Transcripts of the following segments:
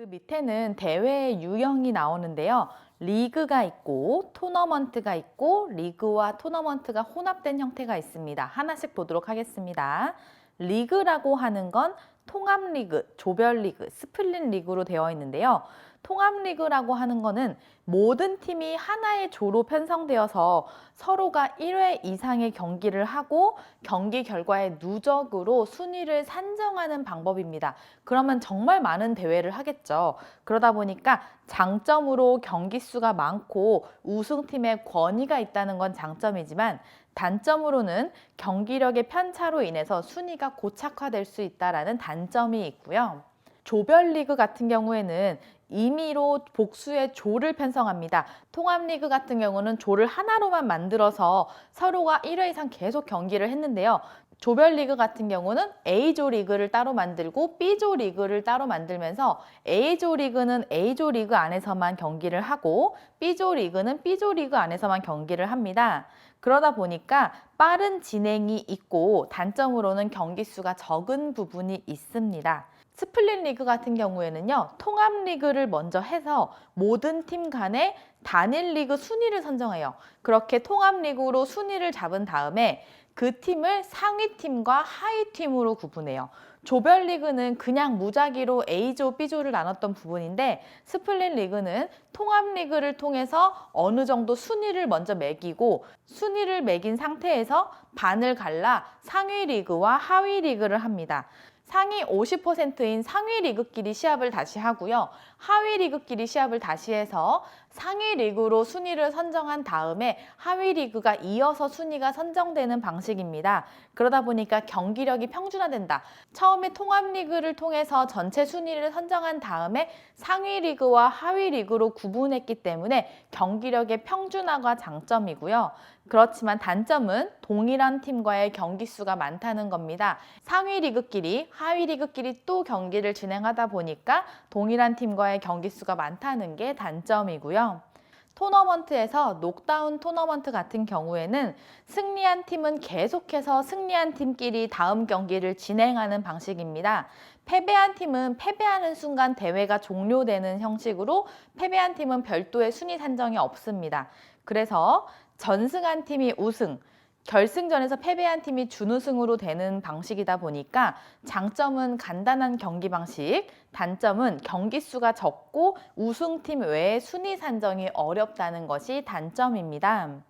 그 밑에는 대회의 유형이 나오는데요. 리그가 있고 토너먼트가 있고 리그와 토너먼트가 혼합된 형태가 있습니다. 하나씩 보도록 하겠습니다. 리그라고 하는 건 통합 리그, 조별 리그, 스플릿 리그로 되어 있는데요. 통합 리그라고 하는 거는 모든 팀이 하나의 조로 편성되어서 서로가 1회 이상의 경기를 하고 경기 결과의 누적으로 순위를 산정하는 방법입니다. 그러면 정말 많은 대회를 하겠죠. 그러다 보니까 장점으로 경기 수가 많고 우승팀의 권위가 있다는 건 장점이지만 단점으로는 경기력의 편차로 인해서 순위가 고착화될 수 있다라는 단점이 있고요. 조별리그 같은 경우에는 임의로 복수의 조를 편성합니다. 통합리그 같은 경우는 조를 하나로만 만들어서 서로가 1회 이상 계속 경기를 했는데요. 조별리그 같은 경우는 A조 리그를 따로 만들고 B조 리그를 따로 만들면서 A조 리그는 A조 리그 안에서만 경기를 하고 B조 리그는 B조 리그 안에서만 경기를 합니다. 그러다 보니까 빠른 진행이 있고 단점으로는 경기 수가 적은 부분이 있습니다. 스플릿 리그 같은 경우에는요, 통합 리그를 먼저 해서 모든 팀 간의 단일 리그 순위를 선정해요. 그렇게 통합 리그로 순위를 잡은 다음에 그 팀을 상위 팀과 하위 팀으로 구분해요. 조별 리그는 그냥 무작위로 A조, B조를 나눴던 부분인데 스플릿 리그는 통합 리그를 통해서 어느 정도 순위를 먼저 매기고 순위를 매긴 상태에서 반을 갈라 상위 리그와 하위 리그를 합니다. 상위 50%인 상위 리그끼리 시합을 다시 하고요. 하위 리그끼리 시합을 다시 해서 상위 리그로 순위를 선정한 다음에 하위 리그가 이어서 순위가 선정되는 방식입니다. 그러다 보니까 경기력이 평준화된다. 처음에 통합 리그를 통해서 전체 순위를 선정한 다음에 상위 리그와 하위 리그로 구분했기 때문에 경기력의 평준화가 장점이고요. 그렇지만 단점은 동일한 팀과의 경기 수가 많다는 겁니다. 상위 리그끼리, 하위 리그끼리 또 경기를 진행하다 보니까 동일한 팀과의 경기 수가 많다는 게 단점이고요. 토너먼트에서 녹다운 토너먼트 같은 경우에는 승리한 팀은 계속해서 승리한 팀끼리 다음 경기를 진행하는 방식입니다. 패배한 팀은 패배하는 순간 대회가 종료되는 형식으로 패배한 팀은 별도의 순위 산정이 없습니다. 그래서 전승한 팀이 우승, 결승전에서 패배한 팀이 준우승으로 되는 방식이다 보니까 장점은 간단한 경기 방식, 단점은 경기 수가 적고 우승팀 외에 순위 산정이 어렵다는 것이 단점입니다.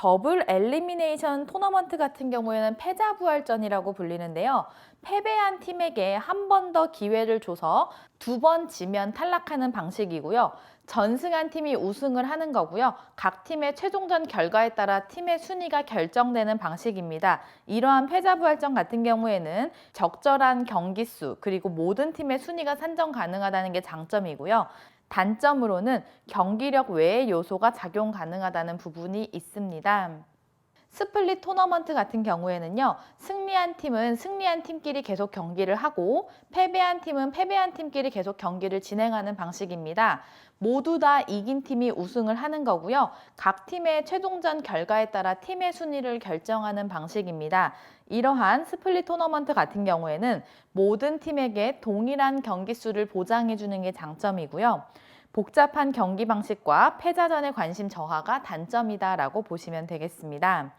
더블 엘리미네이션 토너먼트 같은 경우에는 패자 부활전이라고 불리는데요. 패배한 팀에게 한 번 더 기회를 줘서 두 번 지면 탈락하는 방식이고요. 전승한 팀이 우승을 하는 거고요. 각 팀의 최종전 결과에 따라 팀의 순위가 결정되는 방식입니다. 이러한 패자 부활전 같은 경우에는 적절한 경기 수 그리고 모든 팀의 순위가 산정 가능하다는 게 장점이고요. 단점으로는 경기력 외의 요소가 작용 가능하다는 부분이 있습니다. 스플릿 토너먼트 같은 경우에는요, 승리한 팀은 승리한 팀끼리 계속 경기를 하고, 패배한 팀은 패배한 팀끼리 계속 경기를 진행하는 방식입니다. 모두 다 이긴 팀이 우승을 하는 거고요. 각 팀의 최종전 결과에 따라 팀의 순위를 결정하는 방식입니다. 이러한 스플릿 토너먼트 같은 경우에는 모든 팀에게 동일한 경기 수를 보장해 주는 게 장점이고요. 복잡한 경기 방식과 패자전의 관심 저하가 단점이다라고 보시면 되겠습니다.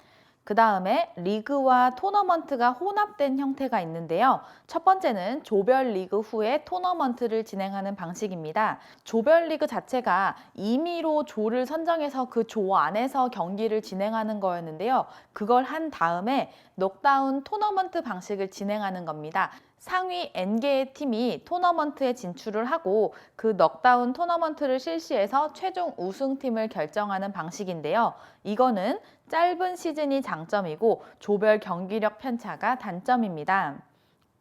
그 다음에 리그와 토너먼트가 혼합된 형태가 있는데요. 첫 번째는 조별 리그 후에 토너먼트를 진행하는 방식입니다. 조별 리그 자체가 임의로 조를 선정해서 그 조 안에서 경기를 진행하는 거였는데요. 그걸 한 다음에 녹다운 토너먼트 방식을 진행하는 겁니다. 상위 N개의 팀이 토너먼트에 진출을 하고 그 넉다운 토너먼트를 실시해서 최종 우승팀을 결정하는 방식인데요. 이거는 짧은 시즌이 장점이고 조별 경기력 편차가 단점입니다.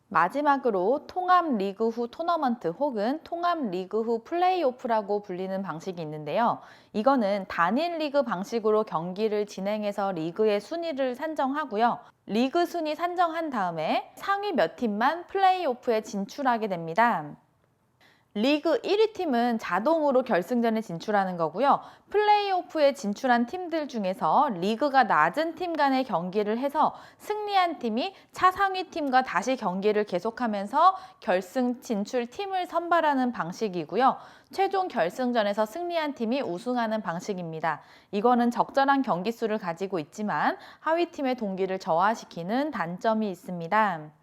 마지막으로 통합 리그 후 토너먼트 혹은 통합 리그 후 플레이오프라고 불리는 방식이 있는데요. 이거는 단일 리그 방식으로 경기를 진행해서 리그의 순위를 산정하고요. 리그 순위 산정한 다음에 상위 몇 팀만 플레이오프에 진출하게 됩니다. 리그 1위 팀은 자동으로 결승전에 진출하는 거고요. 플레이오프에 진출한 팀들 중에서 리그가 낮은 팀 간의 경기를 해서 승리한 팀이 차상위 팀과 다시 경기를 계속하면서 결승 진출 팀을 선발하는 방식이고요. 최종 결승전에서 승리한 팀이 우승하는 방식입니다. 이거는 적절한 경기 수를 가지고 있지만 하위 팀의 동기를 저하시키는 단점이 있습니다.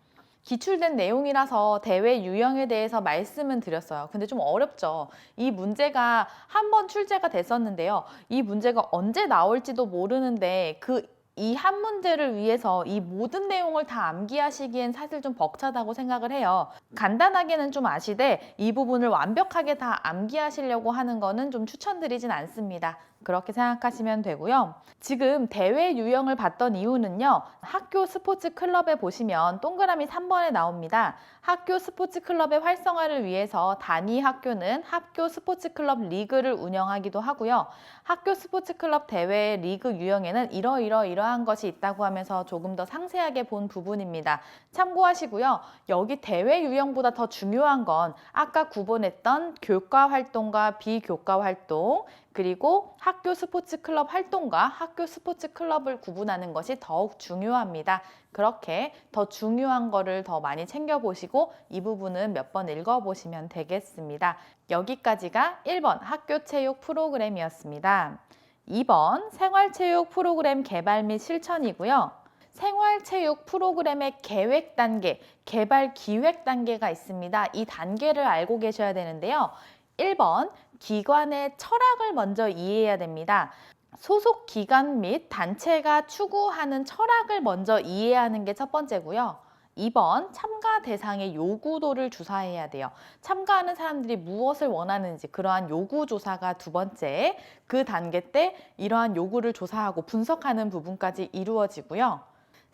기출된 내용이라서 대회 유형에 대해서 말씀은 드렸어요. 근데 좀 어렵죠. 이 문제가 한 번 출제가 됐었는데요. 이 문제가 언제 나올지도 모르는데 그 이한 문제를 위해서 이 모든 내용을 다 암기하시기엔 사실 좀 벅차다고 생각을 해요. 간단하게는 좀 아시되 이 부분을 완벽하게 다 암기하시려고 하는 거는 좀 추천드리진 않습니다. 그렇게 생각하시면 되고요. 지금 대회 유형을 봤던 이유는요. 학교 스포츠 클럽에 보시면 동그라미 3번에 나옵니다. 학교 스포츠 클럽의 활성화를 위해서 단위 학교는 학교 스포츠 클럽 리그를 운영하기도 하고요. 학교 스포츠 클럽 대회 리그 유형에는 이러이러 이러한 것이 있다고 하면서 조금 더 상세하게 본 부분입니다. 참고하시고요. 여기 대회 유형보다 더 중요한 건 아까 구분했던 교과 활동과 비교과 활동 그리고 학교 스포츠 클럽 활동과 학교 스포츠 클럽을 구분하는 것이 더욱 중요합니다. 그렇게 더 중요한 거를 더 많이 챙겨보시고 이 부분은 몇 번 읽어보시면 되겠습니다. 여기까지가 1번 학교 체육 프로그램이었습니다. 2번 생활체육 프로그램 개발 및 실천이고요. 생활체육 프로그램의 계획 단계, 개발 기획 단계가 있습니다. 이 단계를 알고 계셔야 되는데요. 1번 기관의 철학을 먼저 이해해야 됩니다. 소속 기관 및 단체가 추구하는 철학을 먼저 이해하는 게 첫 번째고요. 2번 참가 대상의 요구도를 조사해야 돼요. 참가하는 사람들이 무엇을 원하는지 그러한 요구 조사가 두 번째. 그 단계 때 이러한 요구를 조사하고 분석하는 부분까지 이루어지고요.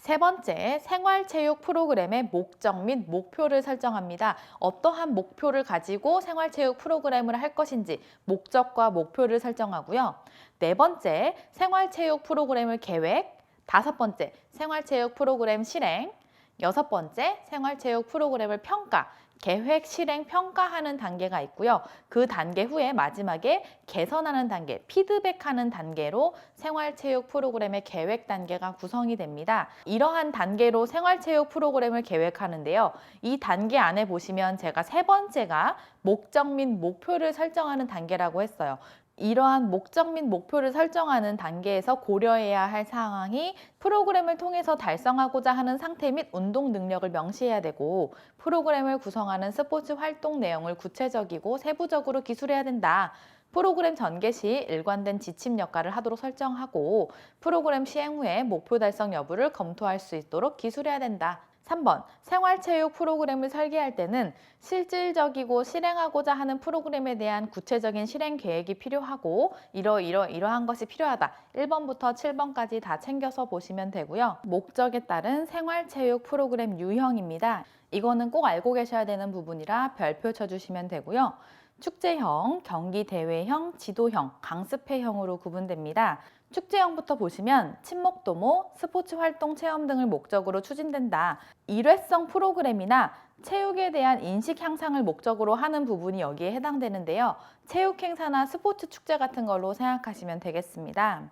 세 번째, 생활체육 프로그램의 목적 및 목표를 설정합니다. 어떠한 목표를 가지고 생활체육 프로그램을 할 것인지 목적과 목표를 설정하고요. 네 번째, 생활체육 프로그램을 계획. 다섯 번째, 생활체육 프로그램 실행. 여섯 번째, 생활체육 프로그램을 평가. 계획, 실행, 평가하는 단계가 있고요. 그 단계 후에 마지막에 개선하는 단계, 피드백하는 단계로 생활체육 프로그램의 계획 단계가 구성이 됩니다. 이러한 단계로 생활체육 프로그램을 계획하는데요. 이 단계 안에 보시면 제가 세 번째가 목적 및 목표를 설정하는 단계라고 했어요. 이러한 목적 및 목표를 설정하는 단계에서 고려해야 할 사항이 프로그램을 통해서 달성하고자 하는 상태 및 운동 능력을 명시해야 되고 프로그램을 구성하는 스포츠 활동 내용을 구체적이고 세부적으로 기술해야 된다. 프로그램 전개 시 일관된 지침 역할을 하도록 설정하고 프로그램 시행 후에 목표 달성 여부를 검토할 수 있도록 기술해야 된다. 3번 생활체육 프로그램을 설계할 때는 실질적이고 실행하고자 하는 프로그램에 대한 구체적인 실행 계획이 필요하고 이러이러 이러한 것이 필요하다. 1번부터 7번까지 다 챙겨서 보시면 되고요. 목적에 따른 생활체육 프로그램 유형입니다. 이거는 꼭 알고 계셔야 되는 부분이라 별표 쳐주시면 되고요. 축제형, 경기대회형, 지도형, 강습회형으로 구분됩니다. 축제형부터 보시면 친목 도모, 스포츠 활동 체험 등을 목적으로 추진된다. 일회성 프로그램이나 체육에 대한 인식 향상을 목적으로 하는 부분이 여기에 해당되는데요. 체육 행사나 스포츠 축제 같은 걸로 생각하시면 되겠습니다.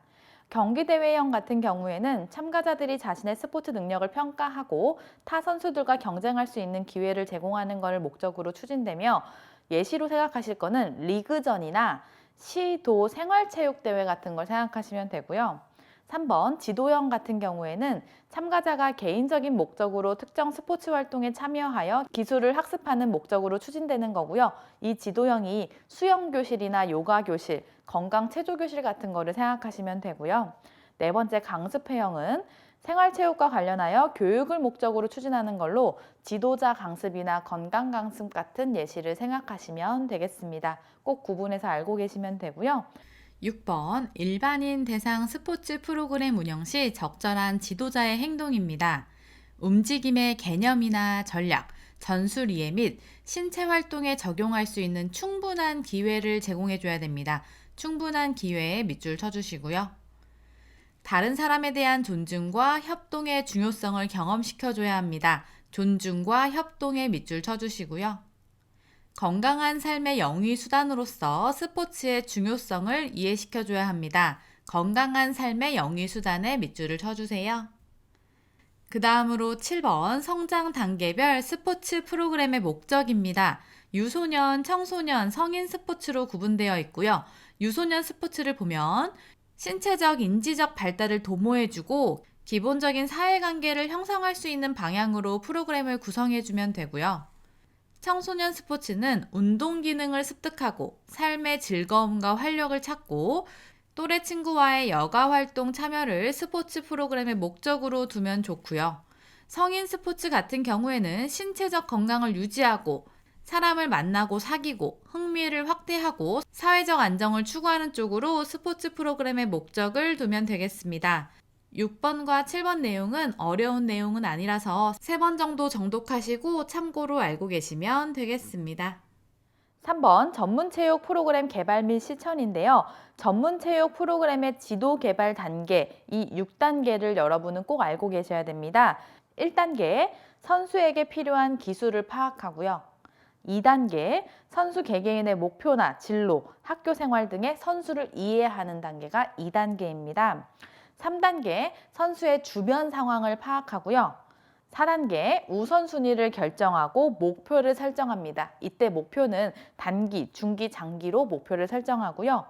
경기대회형 같은 경우에는 참가자들이 자신의 스포츠 능력을 평가하고 타 선수들과 경쟁할 수 있는 기회를 제공하는 것을 목적으로 추진되며 예시로 생각하실 거는 리그전이나 시도 생활체육대회 같은 걸 생각하시면 되고요. 3번 지도형 같은 경우에는 참가자가 개인적인 목적으로 특정 스포츠 활동에 참여하여 기술을 학습하는 목적으로 추진되는 거고요. 이 지도형이 수영 교실이나 요가 교실, 건강 체조 교실 같은 거를 생각하시면 되고요. 네 번째 강습 회형은 생활체육과 관련하여 교육을 목적으로 추진하는 걸로 지도자 강습이나 건강 강습 같은 예시를 생각하시면 되겠습니다. 꼭 구분해서 알고 계시면 되고요. 6번 일반인 대상 스포츠 프로그램 운영 시 적절한 지도자의 행동입니다. 움직임의 개념이나 전략, 전술 이해 및 신체 활동에 적용할 수 있는 충분한 기회를 제공해 줘야 됩니다. 충분한 기회에 밑줄 쳐주시고요. 다른 사람에 대한 존중과 협동의 중요성을 경험시켜 줘야 합니다. 존중과 협동의 밑줄 쳐주시고요. 건강한 삶의 영위 수단으로서 스포츠의 중요성을 이해시켜줘야 합니다. 건강한 삶의 영위 수단에 밑줄을 쳐주세요. 그 다음으로 7번 성장 단계별 스포츠 프로그램의 목적입니다. 유소년, 청소년, 성인 스포츠로 구분되어 있고요. 유소년 스포츠를 보면 신체적, 인지적 발달을 도모해주고 기본적인 사회관계를 형성할 수 있는 방향으로 프로그램을 구성해주면 되고요. 청소년 스포츠는 운동 기능을 습득하고 삶의 즐거움과 활력을 찾고 또래 친구와의 여가 활동 참여를 스포츠 프로그램의 목적으로 두면 좋고요. 성인 스포츠 같은 경우에는 신체적 건강을 유지하고 사람을 만나고 사귀고 흥미를 확대하고 사회적 안정을 추구하는 쪽으로 스포츠 프로그램의 목적을 두면 되겠습니다. 6번과 7번 내용은 어려운 내용은 아니라서 3번 정도 정독하시고 참고로 알고 계시면 되겠습니다. 3번 전문체육 프로그램 개발 및 실천인데요. 전문체육 프로그램의 지도 개발 단계, 이 6단계를 여러분은 꼭 알고 계셔야 됩니다. 1단계, 선수에게 필요한 기술을 파악하고요. 2단계, 선수 개개인의 목표나 진로, 학교 생활 등의 선수를 이해하는 단계가 2단계입니다. 3단계, 선수의 주변 상황을 파악하고요. 4단계 우선순위를 결정하고 목표를 설정합니다. 이때 목표는 단기, 중기, 장기로 목표를 설정하고요.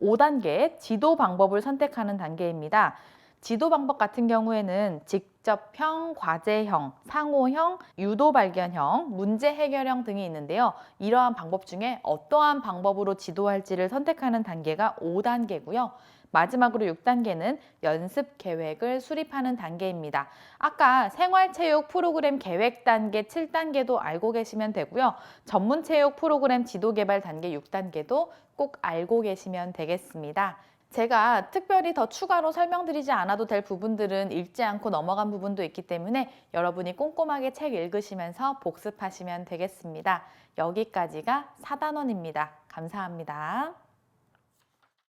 5단계 지도 방법을 선택하는 단계입니다. 지도 방법 같은 경우에는 직접형, 과제형, 상호형, 유도 발견형, 문제 해결형 등이 있는데요. 이러한 방법 중에 어떠한 방법으로 지도할지를 선택하는 단계가 5단계고요. 마지막으로 6단계는 연습 계획을 수립하는 단계입니다. 아까 생활체육 프로그램 계획 단계 7단계도 알고 계시면 되고요. 전문체육 프로그램 지도 개발 단계 6단계도 꼭 알고 계시면 되겠습니다. 제가 특별히 더 추가로 설명드리지 않아도 될 부분들은 읽지 않고 넘어간 부분도 있기 때문에 여러분이 꼼꼼하게 책 읽으시면서 복습하시면 되겠습니다. 여기까지가 4단원입니다. 감사합니다.